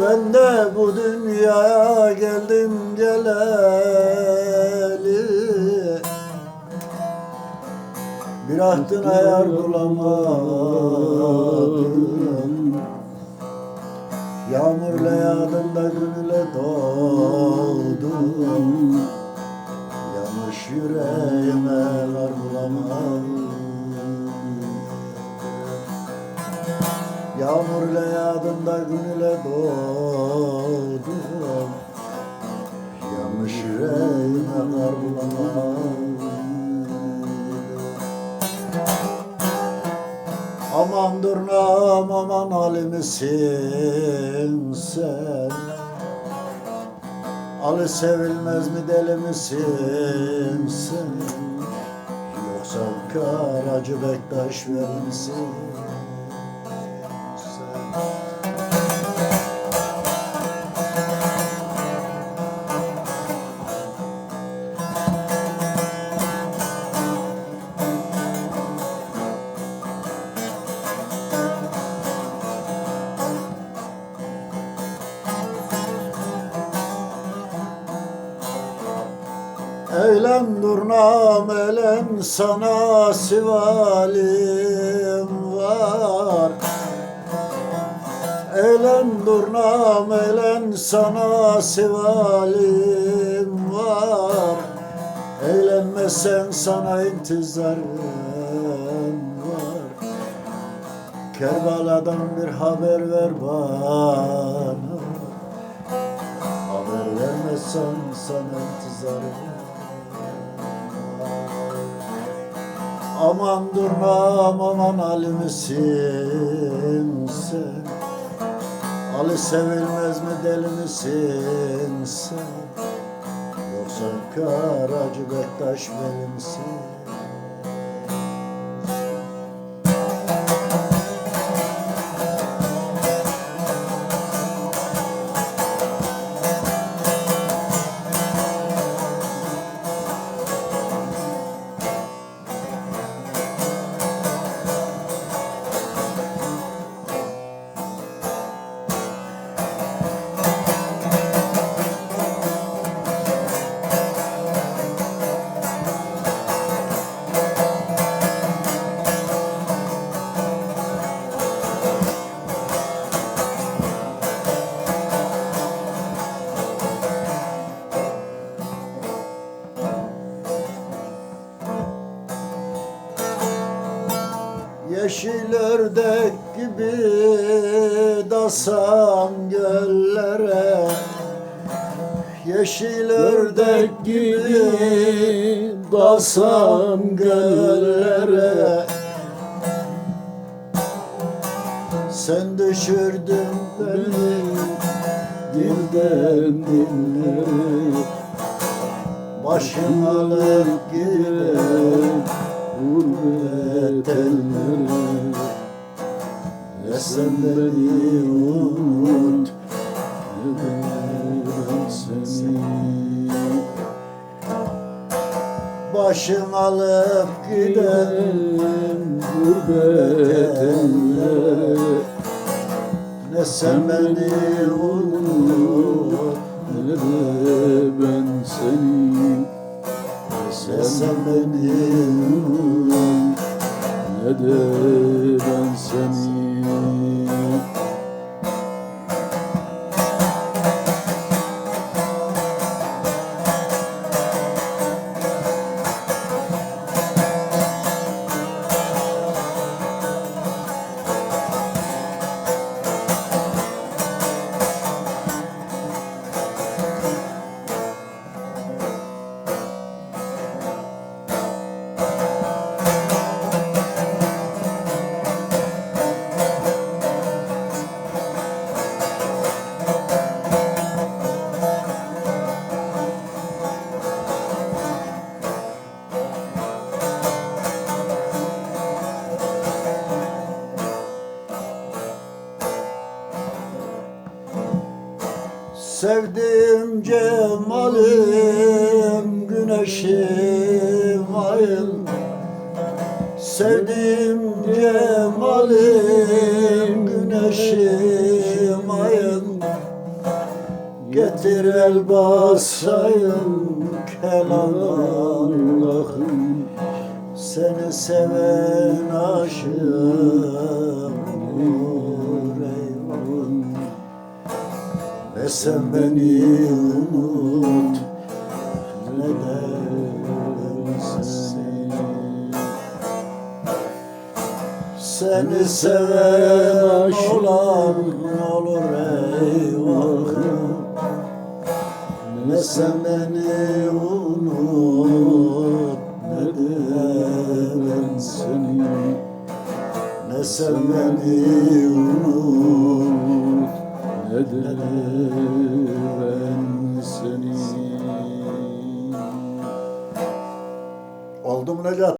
Ben de bu dünyaya geldim geleli. Bir ahtına yar bulamadım Yağmurla yağdım da gönüle doğdum Yanlış yüreğime var bulamadım Yağmurla yağdım da gönüle doğdum Yanlış yüreğime var bulamadım Aman durnam aman halimisin sen Ali sevilmez mi deli misin sen Yoksa Karacı Bektaş verir misin Eylem durnam elem sana sivalim var. Eylem durnam elen sana sivalim var. Eğlenmesen sana intizarım var. Kerbala'dan bir haber ver bana. Haber vermezsen sana intizarım var. Aman durnam aman Ali misin sen. Ali sevilmez mi deli misin sen? Yoksa Karacı Bektaş veli ördek gibi dasam göllere. Yeşil ördek gibi dasam göllere. Sen düşürdün beni dilden dillere Başım alıp gider gurbet ellere Ne sen beni unut ben seni? Başım alıp gider gurbet ellere Ne sen beni unut Ne de ben seni. Ne sen beni unut Ne de ben seni Sevdim cemalim güneşim ayım Sevdim cemalim güneşim ayım Getir el basayım kelam Seni seven aşığım Ne sen beni unut. Ne seni. Seni seven olan olur eyvallah Ne sen beni unut Ne de ben seni. Ne sen beni unut